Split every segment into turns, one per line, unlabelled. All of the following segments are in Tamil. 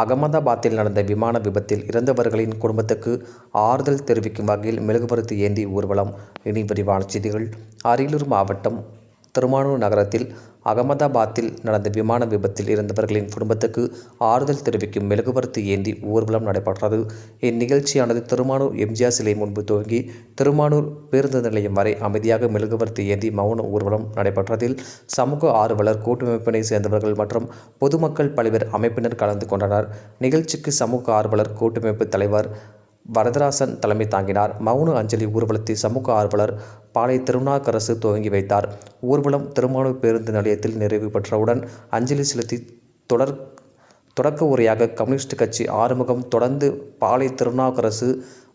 அகமதாபாத்தில் நடந்த விமான விபத்தில் இறந்தவர்களின் குடும்பத்துக்கு ஆறுதல் தெரிவிக்கும் வகையில் மெழுகுவர்த்தி ஏந்தி ஊர்வலம். இனி விரிவான செய்திகள். அரியலூர் மாவட்டம் திருமானூர் நகரத்தில் அகமதாபாத்தில் நடந்த விமான விபத்தில் இறந்தவர்களின் குடும்பத்துக்கு ஆறுதல் தெரிவிக்கும் மெழுகுவர்த்தி ஏந்தி ஊர்வலம் நடைபெற்றது. இந்நிகழ்ச்சியானது திருமானூர் எம்ஜிஆர் சிலை முன்பு துவங்கி திருமானூர் பேருந்து நிலையம் வரை அமைதியாக மெழுகுவர்த்தி ஏந்தி மௌன ஊர்வலம் நடைபெற்றதில் சமூக ஆர்வலர் கூட்டமைப்பினை சேர்ந்தவர்கள் மற்றும் பொதுமக்கள் பல்வேறு அமைப்பினர் கலந்து கொண்டனர். நிகழ்ச்சிக்கு சமூக ஆர்வலர் கூட்டமைப்பு தலைவர் வரதராசன் தலைமை தாங்கினார். மௌன அஞ்சலி ஊர்வலத்தை சமூக ஆர்வலர் பாளை திருநாக்கரசு துவங்கி வைத்தார். ஊர்வலம் திருமானூர் பேருந்து நிலையத்தில் நிறைவு பெற்றவுடன் அஞ்சலி செலுத்தி தொடர் தொடக்க உரையாக கம்யூனிஸ்ட் கட்சி ஆறுமுகம் தொடர்ந்து பாளை திருநாக்கரசு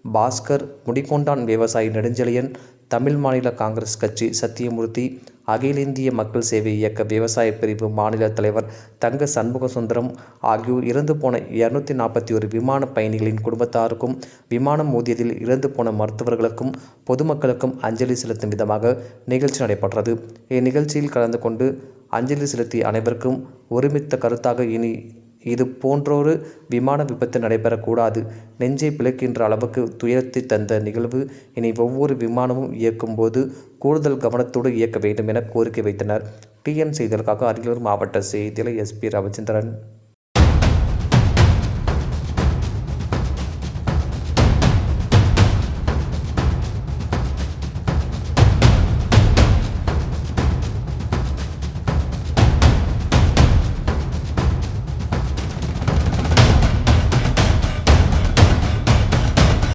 பாஸ்கர் முடிகொண்டான் விவசாயி நெடுஞ்செழியன் தமிழ் மாநில காங்கிரஸ் கட்சி சத்தியமூர்த்தி அகில இந்திய மக்கள் சேவை இயக்க விவசாய பிரிவு மாநில தலைவர் தங்க சண்முக சுந்தரம் ஆகியோர் இறந்து போன இருநூத்தி நாற்பத்தி ஒரு விமான பயணிகளின் குடும்பத்தாருக்கும் விமானம் மோதியதில் இறந்து போன மருத்துவர்களுக்கும் பொதுமக்களுக்கும் அஞ்சலி செலுத்தும் விதமாக நிகழ்ச்சி நடைபெற்றது. இந்நிகழ்ச்சியில் கலந்து கொண்டு அஞ்சலி செலுத்திய அனைவருக்கும் ஒருமித்த கருத்தாக இனி இது போன்றொரு விமான விபத்து நடைபெறக்கூடாது. நெஞ்சை பிளக்கின்ற அளவுக்கு துயரத்தை தந்த நிகழ்வு இனி ஒவ்வொரு விமானமும் இயக்கும்போது கூடுதல் கவனத்தோடு இயக்க வேண்டும் என கோரிக்கை வைத்தனர். டிஎன் செய்திகளுக்காக அரியலூர் மாவட்ட செய்தியில் எஸ்பி ரவிச்சந்திரன்.